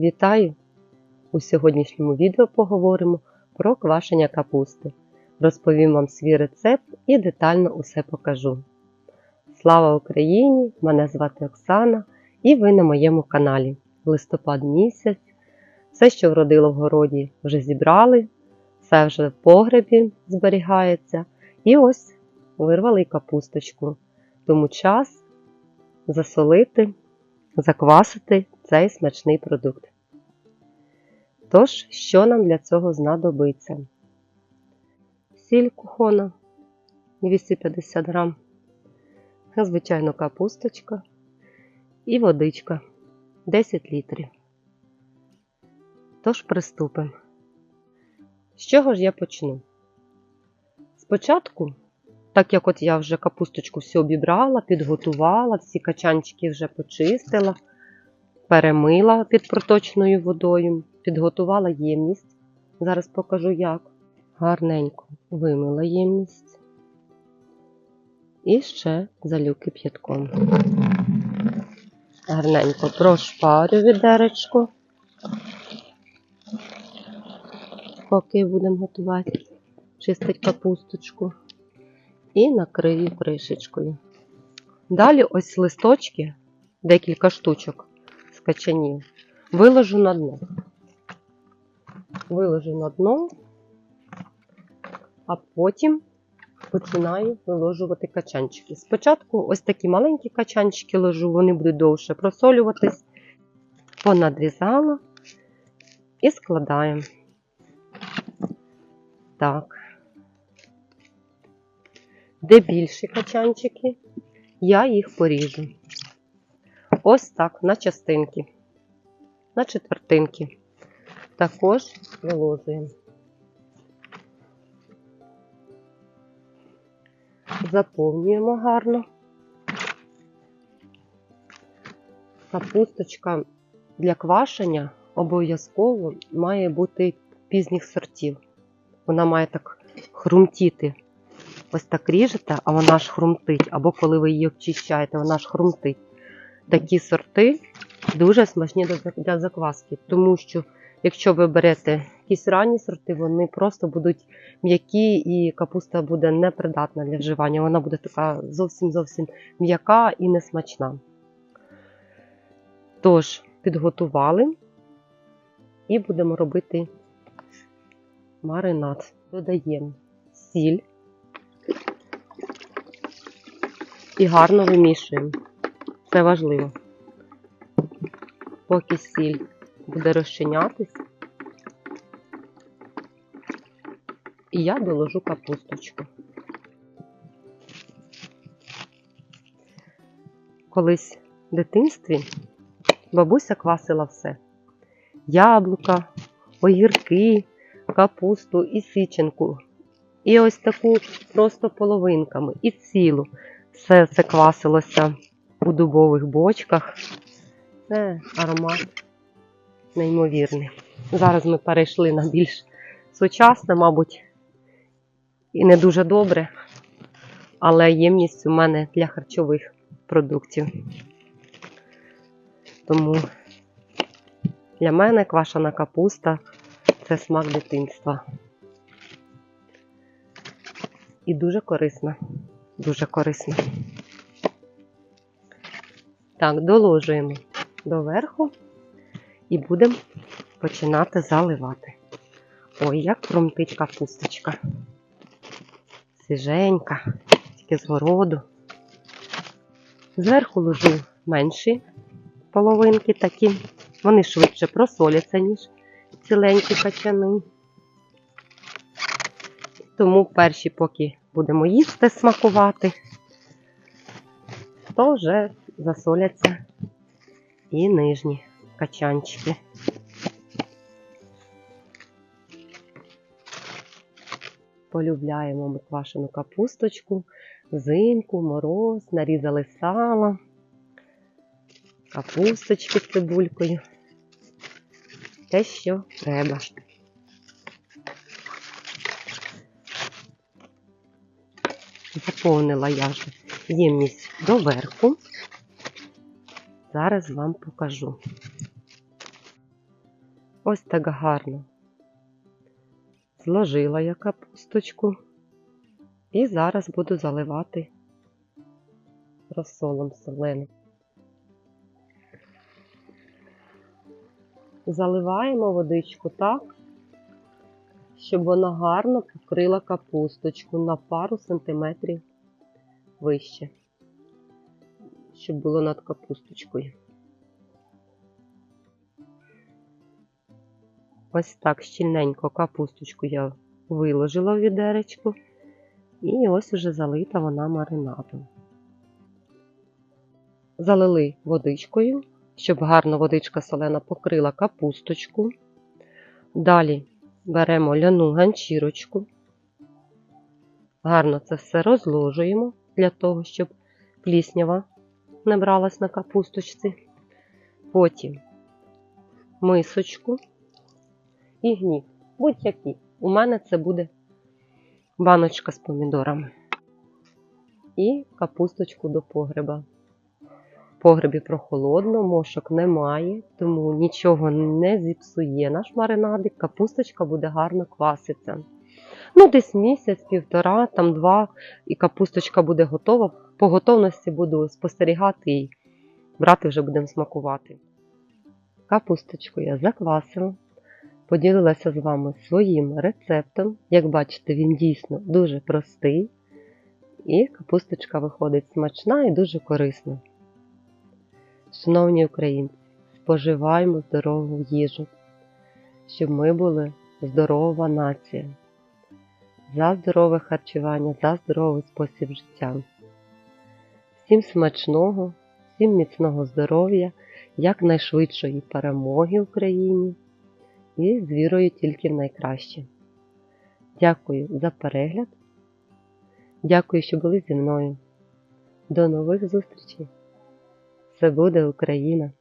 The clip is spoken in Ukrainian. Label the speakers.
Speaker 1: Вітаю! У сьогоднішньому відео поговоримо про квашення капусти. Розповім вам свій рецепт і детально усе покажу. Слава Україні! Мене звати Оксана і ви на моєму каналі. Листопад місяць. Все, що вродило в городі, вже зібрали, все вже в погребі зберігається. І ось вирвали капусточку. Тому час засолити, заквасити цей смачний продукт. Тож, що нам для цього знадобиться? Сіль кухона 250 грам, звичайно, капусточка і водичка 10 літрів. Тож приступимо. З чого ж я почну? Спочатку, так як от я вже капусточку всю обібрала, підготувала, всі качанчики вже почистила, перемила під проточною водою, підготувала ємність. Зараз покажу як. Гарненько вимила ємність. І ще залю кип'ятком. Гарненько прошпарю відеречко. Поки будемо готувати, чистить капусточку і накрию кришечкою. Далі ось листочки, декілька штучок качанів, виложу на дно. Виложу на дно, а потім починаю виложувати качанчики. Спочатку ось такі маленькі качанчики ложу, вони будуть довше просолюватись, понадрізала і складаємо. Так. Де більші качанчики, я їх поріжу. Ось так, на частинки, на четвертинки. Також виложуємо. Заповнюємо гарно. Капусточка для квашення обов'язково має бути пізніх сортів. Вона має так хрумтіти. Ось так ріжете, а вона ж хрумтить. Або коли ви її обчищаєте, вона ж хрумтить. Такі сорти дуже смачні для закваски, тому що якщо ви берете якісь ранні сорти, вони просто будуть м'які і капуста буде непридатна для вживання. Вона буде така зовсім-зовсім м'яка і несмачна. Тож, підготували і будемо робити маринад. Додаємо сіль і гарно вимішуємо. Це важливо. Поки сіль буде розчинятись, і я доложу капусточку. Колись в дитинстві бабуся квасила все: яблука, огірки, капусту і січенку. І ось таку просто половинками, і цілу. Все це квасилося у дубових бочках. Це аромат неймовірний. Зараз ми перейшли на більш сучасне, мабуть, і не дуже добре, але ємність у мене для харчових продуктів. Тому для мене квашена капуста це смак дитинства. І дуже корисна. Дуже корисна. Так, доложуємо доверху і будемо починати заливати. Ой, як хрумтить капусточка. Свіженька, тільки з городу. Зверху ложу менші половинки такі. Вони швидше просоляться, ніж ціленькі качани. Тому перші, поки будемо їсти, смакувати, то вже засоляться і нижні качанчики. Полюбляємо ми квашену капусточку, взимку, мороз, нарізали сало, капусточки з цибулькою. Те, що треба. Заповнила я вже ємність доверху. Зараз вам покажу. Ось так гарно. Зложила я капусточку і зараз буду заливати розсолом соленим. Заливаємо водичку так, щоб вона гарно покрила капусточку на пару сантиметрів вище, щоб було над капусточкою. Ось так щільненько капусточку я виложила в відеречку, і ось уже залита вона маринадом. Залили водичкою, щоб гарно водичка солена покрила капусточку. Далі беремо ляну ганчірочку, гарно це все розложуємо для того, щоб пліснява не бралась на капусточці. Потім мисочку і гніт. Будь-які. У мене це буде баночка з помідорами. І капусточку до погреба. В погребі прохолодно, мошок немає, тому нічого не зіпсує наш маринадик, капусточка буде гарно кваситься. Ну, десь місяць, півтора, там два, і капусточка буде готова. По готовності буду спостерігати і брати вже будемо смакувати. Капусточку я заквасила, поділилася з вами своїм рецептом. Як бачите, він дійсно дуже простий. І капусточка виходить смачна і дуже корисна. Шановні українці, споживаємо здорову їжу, щоб ми були здорова нація. За здорове харчування, за здоровий спосіб життя. Всім смачного, всім міцного здоров'я, якнайшвидшої перемоги Україні і з вірою тільки в найкраще. Дякую за перегляд. Дякую, що були зі мною. До нових зустрічей! Це буде Україна!